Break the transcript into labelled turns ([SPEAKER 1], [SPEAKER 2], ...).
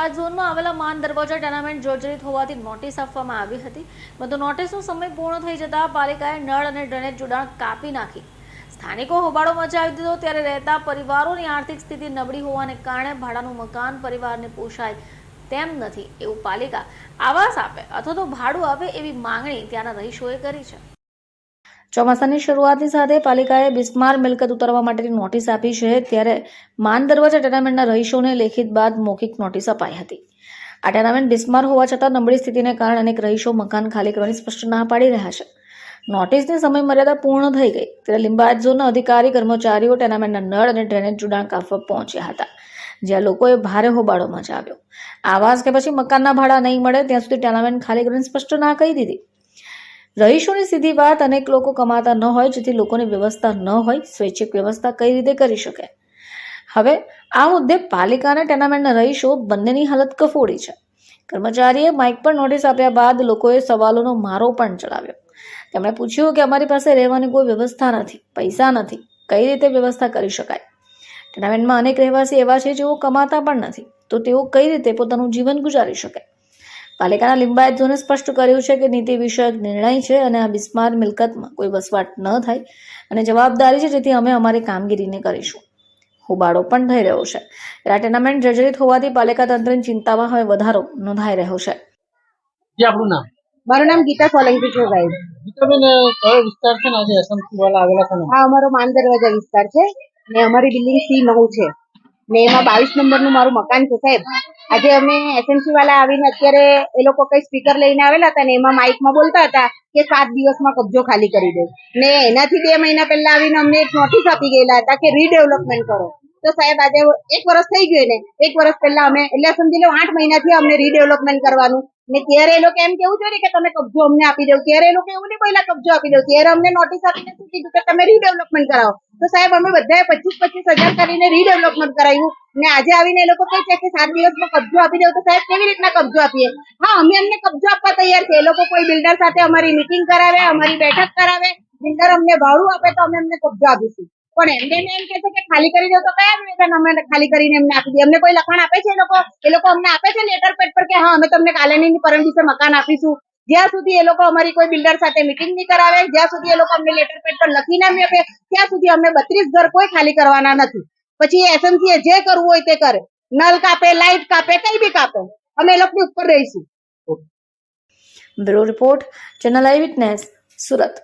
[SPEAKER 1] આ ઝોનમાં આવેલા માન દરવાજા ટુર્નામેન્ટ જર્જરિત હોવાથી નોટિસ આપવામાં આવી હતી. પરંતુ નોટિસનો સમય પૂર્ણ થઈ જતા પાલિકાએ નળ અને ડ્રેનેજ જોડાણ કાપી નાખી. સ્થાનિકો હોબાળો મચાવી દીધો, ત્યારે રહેતા પરિવારોની આર્થિક સ્થિતિ નબળી હોવાને કારણે ભાડાનું મકાન પરિવારને પોષાય તેમ નથી એવું પાલિકા આવાસ આપે અથવા તો ભાડું આપે એવી માંગણી ત્યાંના રહીશોએ કરી છે. ચોમાસાની શરૂઆતની સાથે પાલિકાએ બિસ્માર મિલકત ઉતારવા માટેની નોટિસ આપી છે. ત્યારે માન દરવાજા ટેનામેન્ટના રહીશોને લેખિત બાદ મૌખિક નોટિસ અપાઈ હતી. આ ટેનામેન્ટ બિસ્માર હોવા છતાં નબળી સ્થિતિને કારણે અનેક રહીશો મકાન ખાલી કરવાની સ્પષ્ટ ના પાડી રહ્યા છે. નોટિસની સમય મર્યાદા પૂર્ણ થઈ ગઈ. ત્યારે લિંબાયત ઝોનના અધિકારી, કર્મચારીઓ ટેનામેન્ટના નળ અને ડ્રેનેજ જોડાણ કાપવા પહોંચ્યા હતા, જ્યાં લોકોએ ભારે હોબાળો મચાવ્યો. આવાસ કે પછી મકાનના ભાડા નહીં મળે, ત્યાં સુધી ટેનામેન્ટ ખાલી કરવાની સ્પષ્ટ ના કહી દીધી. રહીશોની સીધી વાત અનેક લોકો કમાતા ન હોય, જેથી લોકોની વ્યવસ્થા ન હોય, સ્વૈચ્છિક વ્યવસ્થા કઈ રીતે કરી શકે? હવે, આ મુદ્દે પાલિકા અને ટેનામેન્ટના રહીશો બંનેની હાલત કફોડી છે. કર્મચારીએ માઇક પર નોટિસ આપ્યા બાદ લોકોએ સવાલોનો મારો પણ ચડાવ્યો તેમણે પૂછ્યું કે અમારી પાસે રહેવાની કોઈ વ્યવસ્થા નથી, પૈસા નથી, કઈ રીતે વ્યવસ્થા કરી શકાય? ટેનામેન્ટમાં અનેક રહેવાસી એવા છે જેઓ કમાતા પણ નથી, તો તેઓ કઈ રીતે પોતાનું જીવન ગુજારી શકે? પાલિકાના લિંબાયતોને સ્પષ્ટ કર્યું છે કે નીતિ વિષયક નિર્ણય છે અને આ બિસ્માર મિલકતમાં કોઈ વસવાટ ન થાય અને જવાબદારી છે જેથી અમે અમારી કામગીરીને કરીશું. હોબાળો પણ થઈ રહ્યો છે. આ ટેનામેન્ટ જર્જરિત હોવાથી પાલિકા તંત્રની ચિંતામાં હવે વધારો નોંધાઈ રહ્યો છે.
[SPEAKER 2] જે આપણું નામ?
[SPEAKER 3] મારું નામ ગીતા સોલંકી છે ભાઈ.
[SPEAKER 2] ગીતાબેન કયો વિસ્તાર છે ને આજે? એસએમસી વાળા આવેલા છે
[SPEAKER 3] હા અમારો માન દરવાજા વિસ્તાર છે ને અમારી બિલ્ડિંગ સી નવ છે. ને એમાં બાવીસ નંબરનું મારું મકાન છે, સાહેબ. આજે અમે એસએમસી વાળા આવીને અત્યારે એ લોકો કઈ સ્પીકર લઈને આવેલા હતા ને એમાં માઇકમાં બોલતા હતા કે સાત દિવસમાં કબજો ખાલી કરી દે ને એનાથી બે મહિના પહેલા આવીને અમને એક નોટિસ આપી ગયેલા હતા કે રીડેવલપમેન્ટ કરો. તો સાહેબ, આજે એક વર્ષ થઈ ગયું ને એક વર્ષ પહેલા અમે એટલે સમજી લો, આઠ મહિનાથી અમને રીડેવલપમેન્ટ કરવાનું. ને ત્યારે એ લોકો એમ કેવું જોઈએ કે તમે કબજો અમને આપી દો. ત્યારે એ લોકો એવું નહીં પહેલા કબજો આપી દો. ત્યારે અમને નોટિસ આપીને શું કીધું કે તમે રીડેવલપમેન્ટ કરાવો. તો સાહેબ, અમે બધાએ પચીસ પચીસ હજાર કરીને રીડેવલપમેન્ટ કરાવ્યું ને આજે આવીને એ લોકો કહે છે કે સાત દિવસમાં કબજો આપી દઉં તો સાહેબ, કેવી રીતના કબજો આપીએ? હા, અમે એમને કબજો આપવા તૈયાર છે એ લોકો કોઈ બિલ્ડર સાથે અમારી મીટિંગ કરાવે, અમારી બેઠક કરાવે. બિલ્ડર અમને ભાડું આપે તો અમે એમને કબજો આપીશું. પણ એમને એમ કે છે કે ખાલી કરી દો તો કયા વેતન અમે ખાલી કરીને એમને આપી દઈએ. અમને કોઈ લખાણ આપે છે એ લોકો? એ લોકો અમને આપે છે લેટર પેડ પર કે હા, અમે તમને કાલે ની પરમ દિવસે મકાન આપીશું. જ્યાં સુધી એ લોકો અમારી કોઈ બિલ્ડર સાથે મિટિંગ નહીં કરાવે, જ્યાં સુધી એ લોકો અમને લેટર પેડ પર લખીને નહીં આપે, ત્યાં સુધી અમે બત્રીસ ઘર કોઈ ખાલી કરવાના નથી. પછી એસએમસી જે કરવું હોય તે કરે. નલ કાપે લાઇટ કાપે, કઈ બી કાપે. અમે એ લોકોની ઉપર રહીશું.
[SPEAKER 1] Bureau report channel eye witness Surat.